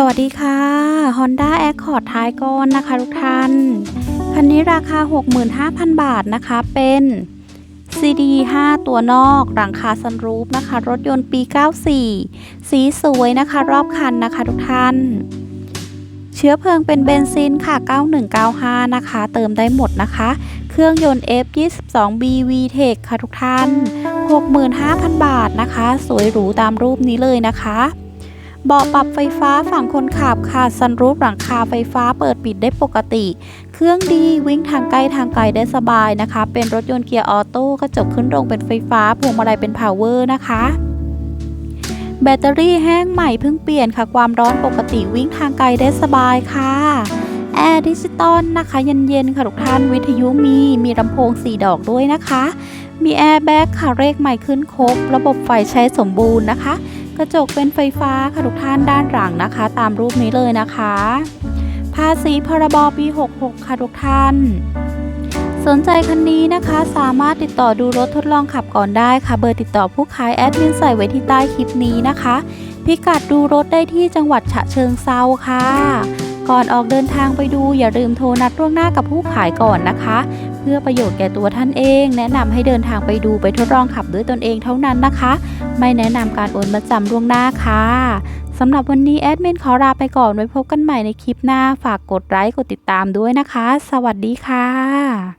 สวัสดีค่ะ Honda Accord ท้ายก้นนะคะทุกท่าน คันนี้ราคา 65,000 บาทนะคะเป็น CD 5 ตัวนอก หลังคาซันรูฟนะคะ รถยนต์ปี 94 สีสวยนะคะรอบคันนะคะทุกท่าน เชื้อเพลิงเป็นเบนซินค่ะ 9195 นะคะ เติมได้หมดนะคะ เครื่องยนต์ F 22 BV Tech ค่ะทุกท่าน 65,000 บาทนะคะ สวยหรูตามรูปนี้เลยนะคะ เบาะปรับไฟฟ้าฝั่งคนขับค่ะซันรูฟหลังคาไฟฟ้าเปิดปิดได้ปกติ เครื่องดีวิ่งทางใกล้ทางไกลได้สบายนะคะ เป็นรถยนต์เกียร์ออโต้กระจกขึ้นลงเป็นไฟฟ้าพวงมาลัยเป็นพาวเวอร์นะคะแบตเตอรี่แห้งใหม่เพิ่งเปลี่ยนค่ะ ความร้อนปกติวิ่งทางไกลได้สบายค่ะแอร์ดิจิตอลนะคะเย็นๆค่ะทุกท่านวิทยุมี มีลำโพง 4 ดอกด้วยนะคะ มีแอร์แบ็กค่ะเลขใหม่ขึ้นครบ ระบบไฟใช้สมบูรณ์นะคะ กระจกเป็นไฟฟ้าค่ะทุกท่านด้านหลังนะคะ ตามรูปนี้เลยนะคะ ภาษีพรบปี 66 ค่ะทุกท่าน สนใจคันนี้นะคะ สามารถติดต่อดูรถทดลองขับก่อนได้ค่ะ เบอร์ติดต่อผู้ขายแอดมินใส่ไว้ที่ใต้คลิปนี้นะคะ พิกัดดูรถได้ที่จังหวัดฉะเชิงเซาค่ะก่อนออกเดินทางไปดูอย่าลืมโทรนัดล่วงหน้ากับผู้ขายก่อนนะคะ พื่อประโยชน์แก่ตัวท่านเอง แนะนำให้เดินทางไปดูไปทดลองขับด้วยตนเองเท่านั้นนะคะ ไม่แนะนำการโอนมาจำล่วงหน้าค่ะสำหรับวันนี้แอดมินขอลาไปก่อนไว้พบกันใหม่ในคลิปหน้าฝากกดไลค์กดติดตามด้วยนะคะ สวัสดีค่ะ